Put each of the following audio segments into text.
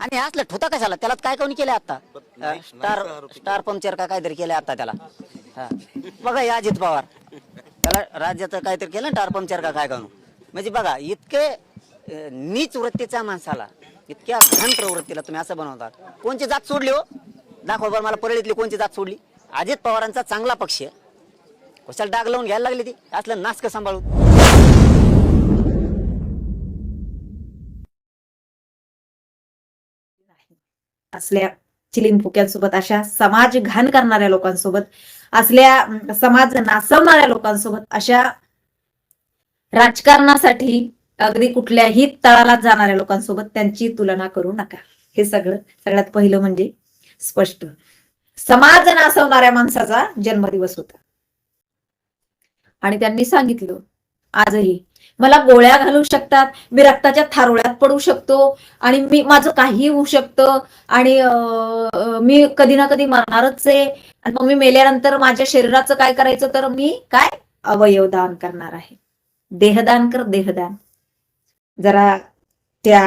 आणि हे असलं ठोता कशाला? त्याला काय कोणी केलं आता? स्टार. स्टार पंक्चर का काहीतरी केलं आता त्याला? हा. बघा हे अजित पवार. त्याला राज्याचं काहीतरी केलं स्टार पंक्चर का काय करू? म्हणजे बघा इतके अं, नीच वृत्तीच्या माणसाला इतक्या घन प्रवृत्तीला तुम्ही असं बनवता. कोणची जात सोडली हो? दाखवा बरं मला परळीतली कोणची जात सोडली. अजित पवारांचा चांगला पक्ष आहे. कशाला डाग लावून घ्यायला लागली ती? असलं नासक सांभाळून. असल्या चिलीन फुक्यांसोबत अशा समाज घाण करणाऱ्या लोकांसोबत असल्या समाज नासवणाऱ्या लोकांसोबत अशा राजकारणासाठी अगदी कुठल्याही तळाला जाणाऱ्या लोकांसोबत त्यांची तुलना करू नका. हे सगळं सगळ्यात पहिलं म्हणजे स्पष्ट. समाज नासवणाऱ्या माणसाचा जन्मदिवस होता. आणि त्यांनी सांगितलं आजही मला गोळ्या घालू शकतात मी रक्ताच्या थारोळ्यात पडू शकतो आणि मी माझं काही होऊ शकतं आणि मी कधी ना कधी मरणारच आहे. आणि मग मी मेल्यानंतर माझ्या शरीराचं काय करायचं तर मी काय? अवयवदान करणार आहे. देहदान कर देहदान. जरा त्या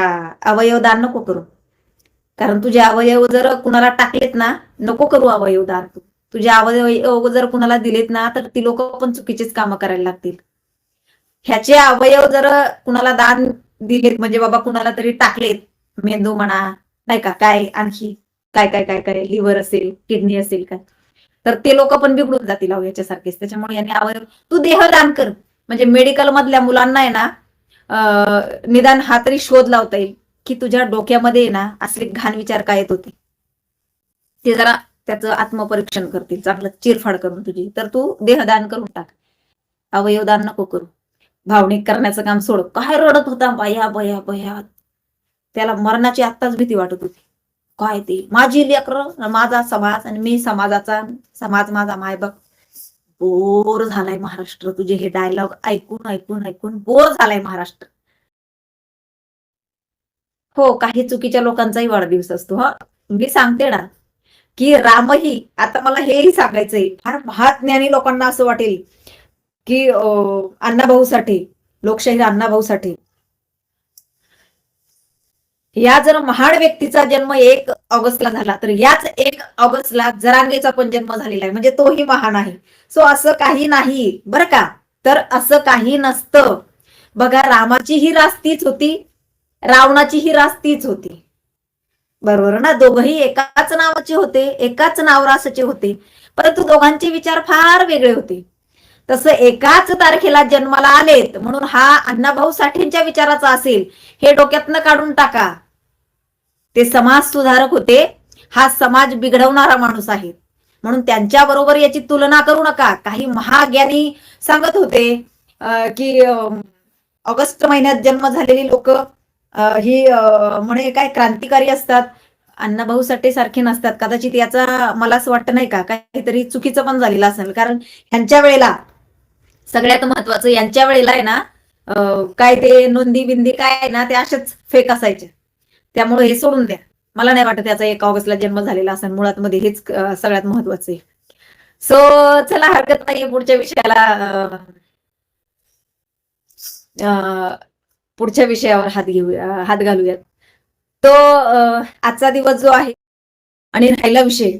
अवयवदान नको करू. कारण तुझे अवयव जर कुणाला टाकलेत ना नको करू अवयवदान तू. तुझे अवयव जर कुणाला दिलेत ना तर ती लोक पण चुकीचीच कामं करायला लागतील. ह्याचे अवयव जर कुणाला दान दिलेत म्हणजे बाबा कुणाला तरी टाकलेत मेंदू म्हणा नाही का काय आणखी काय काय काय काय लिव्हर असेल किडनी असेल काय तर ते लोक पण बिघडून जातील अहो याच्यासारखेच. त्याच्यामुळे याने अवयव तू देहदान कर. म्हणजे मेडिकल मधल्या मुलांना आहे ना निदान हा तरी शोध लावता येईल की तुझ्या डोक्यामध्ये ना असले घाण विचार काय येत होते. ते जरा त्याचं आत्मपरीक्षण करतील चांगलं चिरफाड करून तुझी. तर तू देहदान करून टाक. अवयवदान नको करू. भावनिक करण्याचं काम सोड काय रडत होता? बया बया बया. त्याला मरणाची आत्ताच भीती वाटत होती. काय ते? माझी लेकर माझा समाज आणि मी समाजाचा समाज माझा मायबाप. बोर झालाय महाराष्ट्र. तुझे हे डायलॉग ऐकून ऐकून ऐकून बोर झालाय महाराष्ट्र. हो काही चुकीच्या लोकांचाही वाढदिवस असतो हा. मी सांगते ना की रामही आता मला हेही सांगायचंय. फार महाज्ञानी लोकांना असं वाटेल. की अण्णाभाऊसाठी अण्णाभाऊ साठे लोकशाहीर अण्णाभाऊ साठे या जर महान व्यक्तीचा जन्म एक ऑगस्टला झाला तर याच एक ऑगस्टला जरांगेचा पण जन्म झालेला आहे. म्हणजे तोही महान आहे. सो असं काही नाही. बरं का? तर असं काही नसतं. बघा रामाची ही रास्तीच होती. रावणाची ही रास्तीच होती. बरोबर ना? दोघही एकाच नावाचे होते एकाच नावरासाचे होते. परंतु दोघांचे विचार फार वेगळे होते. तसं एकाच तारखेला जन्माला आलेत म्हणून हा अण्णाभाऊ साठेंच्या विचाराचा असेल हे डोक्यातनं काढून टाका. ते समाज सुधारक होते हा समाज बिघडवणारा माणूस आहे. म्हणून त्यांच्या बरोबर याची तुलना करू नका. काही महाज्ञानी सांगत होते की ऑगस्ट महिन्यात जन्म झालेली लोक ही म्हणे काय क्रांतिकारी असतात. अण्णाभाऊ साठे सारखे नसतात. कदाचित याचा मला असं वाटतं नाही का? काहीतरी चुकीचं पण झालेलं असेल. कारण ह्यांच्या वेळेला सगळ्यात महत्वाचं यांच्या वेळेला आहे ना काय ते नोंदी बिंदी काय आहे ना ते असेच फेक असायचे. त्यामुळे हे सोडून द्या. मला नाही वाटत त्याचा एक ऑगस्टला जन्म झालेला असेल. मुळात मध्ये हेच सगळ्यात महत्वाचं आहे. सो चला हरकत नाही पुढच्या विषयाला पुढच्या विषयावर हात घेऊया हात घालूयात. तो आजचा दिवस जो आहे आणि राहिला विषय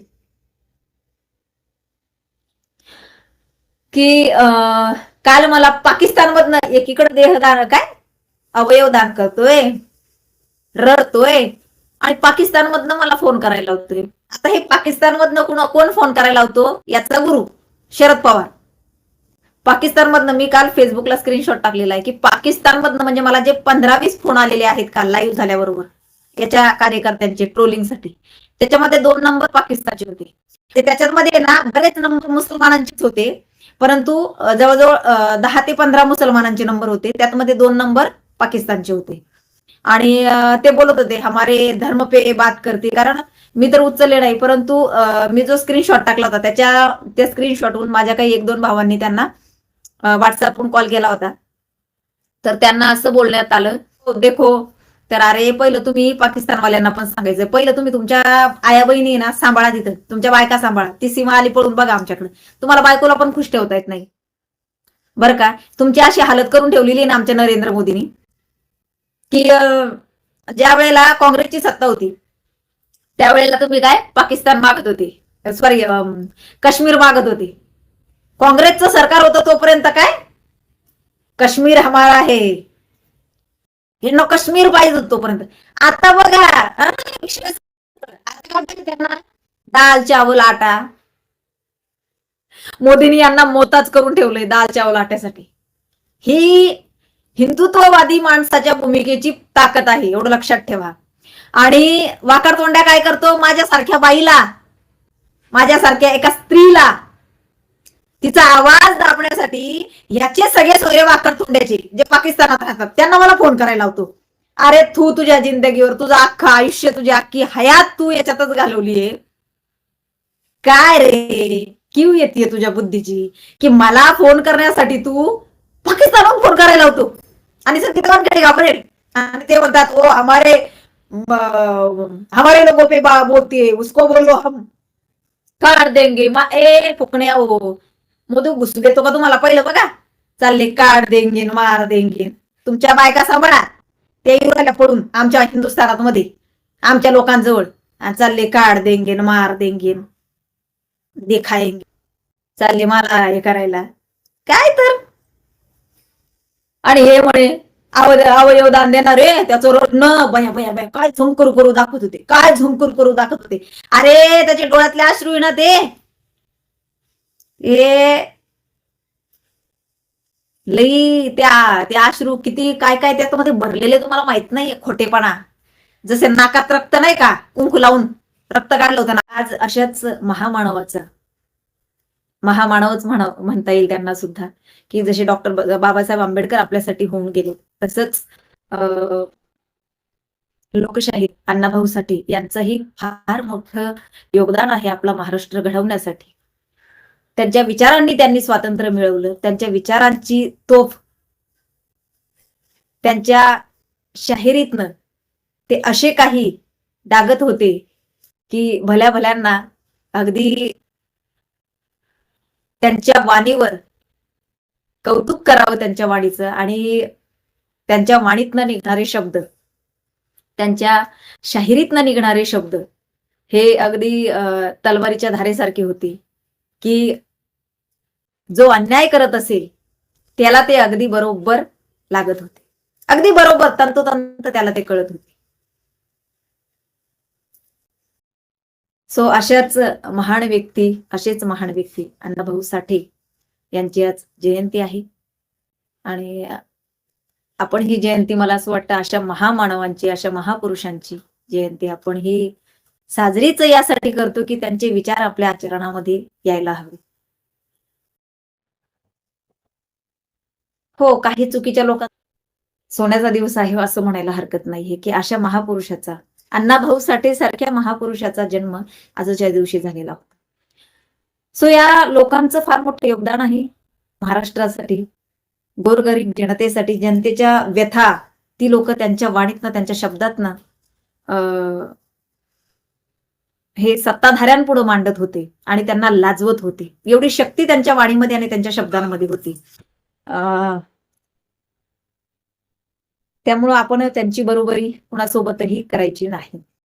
की अं, काल मला पाकिस्तान मधन एकीकडे देहदान काय? अवयव दान करतोय रडतोय आणि पाकिस्तान मधनं मला फोन करायला होतोय आता हे पाकिस्तानमधनं कुणा कोण फोन करायला होतो याचा गुरु शरद पवार. पाकिस्तान मधनं मी काल फेसबुकला स्क्रीनशॉट टाकलेला आहे की पाकिस्तानमधनं म्हणजे मला जे पंधरा वीस फोन आलेले आहेत काल लाईव्ह झाल्याबरोबर याच्या कार्यकर्त्यांचे ट्रोलिंगसाठी त्याच्यामध्ये दोन नंबर पाकिस्तानचे होते. ते त्याच्यामध्ये ना बरेच नंबर मुसलमानांचेच होते. परंतु जवळजवळ दहा ते पंधरा मुसलमानांचे नंबर होते. त्यात मध्ये दोन नंबर पाकिस्तानचे होते. आणि ते बोलत होते हमारे धर्म पे बात करते. कारण मी तर उचलले नाही परंतु मी जो स्क्रीनशॉट टाकला होता त्याच्या त्या स्क्रीनशॉटहून माझ्या काही एक दोन भावांनी त्यांना व्हॉट्सअपहून कॉल केला होता. तर त्यांना असं बोलण्यात आलं हो, देखो तर अरे पहिलं तुम्ही पाकिस्तानवाल्यांना पण सांगायचं. पहिलं तुम्ही तुमच्या आया बहिणी ना सांभाळा तिथं. तुमच्या बायका सांभाळा. ती सीमा आली पळून बघा आमच्याकडे. तुम्हाला बायकोला पण खुश ठेवता येत नाही. बरं का? तुमची अशी हालत करून ठेवलेली आहे ना आमच्या नरेंद्र मोदींनी की ज्या वेळेला काँग्रेसची सत्ता होती त्यावेळेला तुम्ही काय? पाकिस्तान मागत होते. सॉरी काश्मीर मागत होते. काँग्रेसचं सरकार होतं तोपर्यंत काय? काश्मीर हमारा आहे हे न काश्मीर पाहिजे तोपर्यंत. आता बघा त्यांना दाल चावल आटा. मोदींनी यांना मोताज करून ठेवलंय दाल चावल आट्यासाठी. ही हिंदुत्ववादी माणसाच्या भूमिकेची ताकद आहे एवढं लक्षात ठेवा. आणि वाकड तोंड्या काय करतो? माझ्यासारख्या बाईला. माझ्यासारख्या एका स्त्रीला. तिचा आवाज दाबण्यासाठी याचे सगळे सोयरे वाकड तोंड्याचे जे पाकिस्तानात राहतात त्यांना मला फोन करायला लावतो. अरे तू तुझ्या जिंदगीवर तुझं अख्खं आयुष्य तुझी अख्खी हयात तू याच्यातच घालवलीये. काय रे? किव येते तुझ्या बुद्धीची? की मला फोन करण्यासाठी तू पाकिस्तानहून फोन करायला लावतो. आणि सर घाबरेल. आणि ते म्हणतात ओ हमारे हमारे लोगों पे बा उसको बोलो हम. काढ देंगे मा ए फुकण्या ओ मोदक घुसू देतो का तुम्हाला पहिलं बघा. चालले काढ देंगे मार देंगे तुमच्या बायका सांभाळा. ते येऊ राहिल्या पडून आमच्या हिंदुस्थानात मध्ये आमच्या लोकांजवळ. चालले काढ देंगे मार देंगे देखायंगे चालले मला हे करायला. काय तर? आणि हे म्हणे अवय अवयव दान देणार रे. त्याचं न भया भया भया. काय झुमकुर करू दाखवत होते. काय झुमकुर करू दाखवत होते. अरे त्याच्या डोळ्यातले अश्रू ना ते. ए लई त्या त्या अश्रू किती काय काय त्याच्यामध्ये भरलेले तुम्हाला माहीत नाही खोटेपणा. जसे नाकात रक्त नाही का? कुंकू लावून रक्त काढलं होतं ना आज अशाच महामानवाचा. महामानवच म्हणा म्हणता येईल त्यांना सुद्धा. की जसे डॉक्टर बाबासाहेब आंबेडकर आपल्यासाठी होऊन गेले तसंच लोकशाही अण्णाभाऊसाठी यांचंही फार मोठं योगदान आहे आपला महाराष्ट्र घडवण्यासाठी. त्यांच्या विचारांनी त्यांनी स्वातंत्र्य मिळवलं. त्यांच्या विचारांची तोफ त्यांच्या शाहिरीतनं ते असे काही डागत होते की भल्या भल्यांना अगदी त्यांच्या वाणीवर कौतुक करावं त्यांच्या वाणीचं आणि त्यांच्या वाणीतनं निघणारे शब्द त्यांच्या शाहिरीतनं निघणारे शब्द हे अगदी अं, तलवारीच्या धारेसारखे होते. की जो अन्याय करत असेल त्याला ते अगदी बरोबर लागत होते. अगदी बरोबर तंतोतंत त्याला ते कळत होते. सो अशाच महान व्यक्ती असेच महान व्यक्ती अण्णाभाऊ साठे यांची आज जयंती आहे. आणि आपण ही जयंती मला असं वाटतं अशा महामानवांची अशा महापुरुषांची जयंती आपण ही साजरीच यासाठी करतो की त्यांचे विचार आपल्या आचरणामध्ये यायला हवे. हो काही चुकीच्या लोकांना सोन्याचा दिवस आहे असं म्हणायला हरकत नाहीये की अशा महापुरुषाचा अण्णाभाऊ साठे सारख्या महापुरुषाचा जन्म आजच्या दिवशी झालेला होता. सो या लोकांचं फार मोठं योगदान आहे महाराष्ट्रासाठी गोरगरीब जनतेसाठी जनतेच्या व्यथा ती लोक त्यांच्या वाणीतनं त्यांच्या शब्दातनं अं, हे सत्ताधाऱ्यांपुढे मांडत होते आणि त्यांना लाजवत होते. एवढी शक्ती त्यांच्या वाणीमध्ये आणि त्यांच्या शब्दांमध्ये होती. त्यामुळं आपण त्यांची बरोबरी कुणासोबतही करायची नाही.